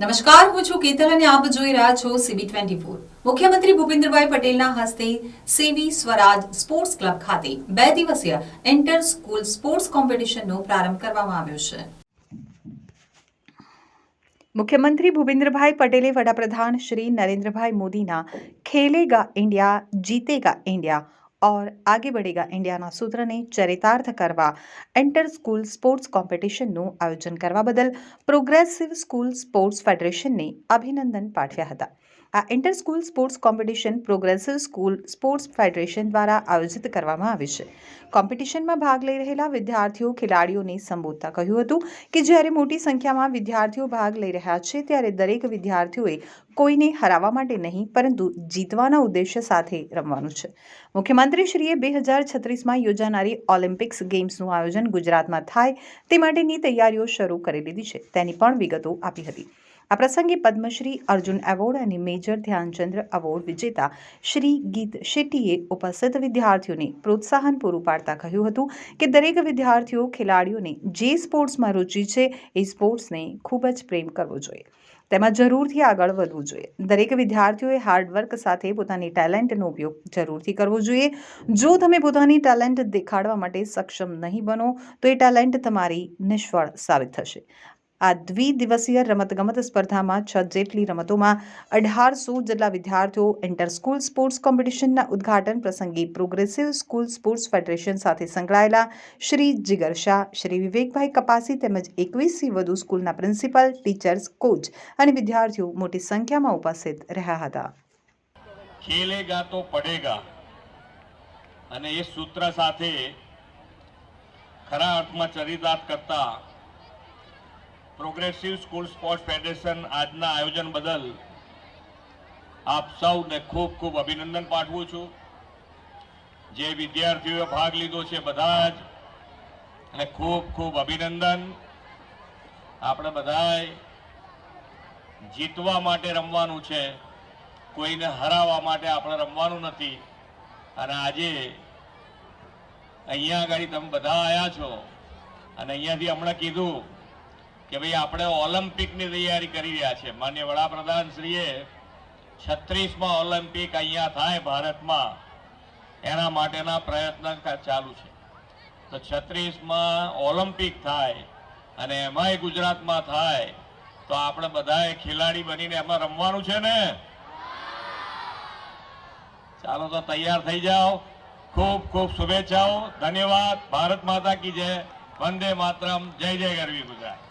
નમસ્કાર, હું છું કેતલ અને આપ જોઈ રહ્યા છો સીબી ટ્વેન્ટી ફોર મુખ્યમંત્રી ભૂપેન્દ્રભાઈ પટેલના હસ્તે સેવી સ્વરાજ સ્પોર્ટ્સ ક્લબ ખાતે બે દિવસીય ઇન્ટર સ્કૂલ સ્પોર્ટ્સ કોમ્પિટિશનનો પ્રારંભ કરવામાં આવ્યો છે. મુખ્યમંત્રી ભૂપેન્દ્રભાઈ પટેલે વડાપ્રધાન શ્રી નરેન્દ્રભાઈ મોદીના ખેલેગા ઇન્ડિયા, જીતેગા ઇન્ડિયા ઓર આગે બઢેગા ઇન્ડિયાના સૂત્રને ચરિતાર્થ કરવા એન્ટર સ્કૂલ સ્પોર્ટ્સ કોમ્પિટિશનનું આયોજન કરવા બદલ પ્રોગ્રેસિવ સ્કૂલ સ્પોર્ટ્સ ફેડરેશનને અભિનંદન પાઠવ્યા હતા આ inter school sports competition progressive school sports federation દ્વારા આયોજિત કરવામાં આવી છે. કોમ્પિટિશનમાં ભાગ લઈ રહેલા વિદ્યાર્થીઓ ખેલાડીઓને સંબોધતા કહ્યું હતું કે જ્યારે મોટી સંખ્યામાં વિદ્યાર્થીઓ ભાગ લઈ રહ્યા છે ત્યારે દરેક વિદ્યાર્થીઓએ કોઈને હરાવવા માટે નહીં, પરંતુ જીતવાના ઉદ્દેશ્ય સાથે રમવાનું છે. મુખ્યમંત્રીશ્રીએ બે હજાર છત્રીસમાં યોજાનારી ઓલિમ્પિક્સ ગેમ્સનું આયોજન ગુજરાતમાં થાય તે માટેની તૈયારીઓ શરૂ કરી દીધી છે. તેની પણ વિગતો આપી હતી. આ પ્રસંગે પદ્મશ્રી અર્જુન એવોર્ડ અને મેજર ધ્યાનચંદ્ર એવોર્ડ વિજેતા શ્રી ગીત શેટ્ટીએ ઉપસ્થિત વિદ્યાર્થીઓને પ્રોત્સાહન પૂરું પાડતા કહ્યું હતું કે દરેક વિદ્યાર્થીઓ, ખેલાડીઓને જે સ્પોર્ટ્સમાં રુચિ છે, એ સ્પોર્ટ્સને ખૂબ જ પ્રેમ કરવો જોઈએ. તેમાં જરૂરથી આગળ વધવું જોઈએ. દરેક વિદ્યાર્થીઓએ હાર્ડવર્ક સાથે પોતાની ટેલેન્ટનો ઉપયોગ જરૂરથી કરવો જોઈએ. જો તમે પોતાની ટેલેન્ટ દેખાડવા માટે સક્ષમ નહીં બનો, તો એ ટેલેન્ટ તમારી નિષ્ફળ સાબિત થશે. આ દ્વિદિવસીય રમતગમત સ્પર્ધામાં છ જેટલી રમતોમાં અઢારસો જેટલા વિદ્યાર્થીઓ ઇન્ટર સ્કૂલ સ્પોર્ટ્સ કોમ્પિટિશનના ઉદ્ઘાટન પ્રસંગે પ્રોગ્રેસિવ સ્કૂલ સ્પોર્ટ્સ ફેડરેશન સાથે સંકળાયેલા શ્રી જીગર શાહ, શ્રી વિવેકભાઈ કપાસી તેમજ એકવીસથી વધુ સ્કૂલના પ્રિન્સિપલ, ટીચર્સ કોચ અને વિદ્યાર્થીઓ મોટી સંખ્યામાં ઉપસ્થિત રહ્યા હતા. ખેલેગા તો પડેગા અને એ સૂત્ર સાથે ખરા અર્થમાં ચરિતાર્થ કરતા પ્રોગ્રેસિવ સ્કૂલ સ્પોર્ટ્સ ફેડરેશન આજના આયોજન બદલ આપ સૌને ખૂબ ખૂબ અભિનંદન પાઠવું છું. જે વિદ્યાર્થીઓએ ભાગ લીધો છે બધા જ અને ખૂબ ખૂબ અભિનંદન. આપણે બધાએ જીતવા માટે રમવાનું છે. કોઈને હરાવવા માટે આપણે રમવાનું નથી. અને આજે અહીંયા આગળ તમે બધા આવ્યા છો. અને અહીંયાથી હમણાં કીધું કે ભાઈ, આપણે ઓલિમ્પિકની તૈયારી કરી રહ્યા છે માન્ય વડાપ્રધાન શ્રીએ છત્રીસમાં ઓલિમ્પિક અહીંયા થાય ભારતમાં, એના માટેના પ્રયત્ન ચાલુ છે. તો છત્રીસમાં ઓલિમ્પિક થાય અને એમાંય ગુજરાતમાં થાય, તો આપણે બધાએ ખેલાડી બનીને એમાં રમવાનું છે ને? ચાલો તો તૈયાર થઈ જાઓ. ખૂબ ખૂબ શુભેચ્છાઓ. ધન્યવાદ. ભારત માતા કી જય. વંદે માતરમ. જય જય ગરવી ગુજરાત.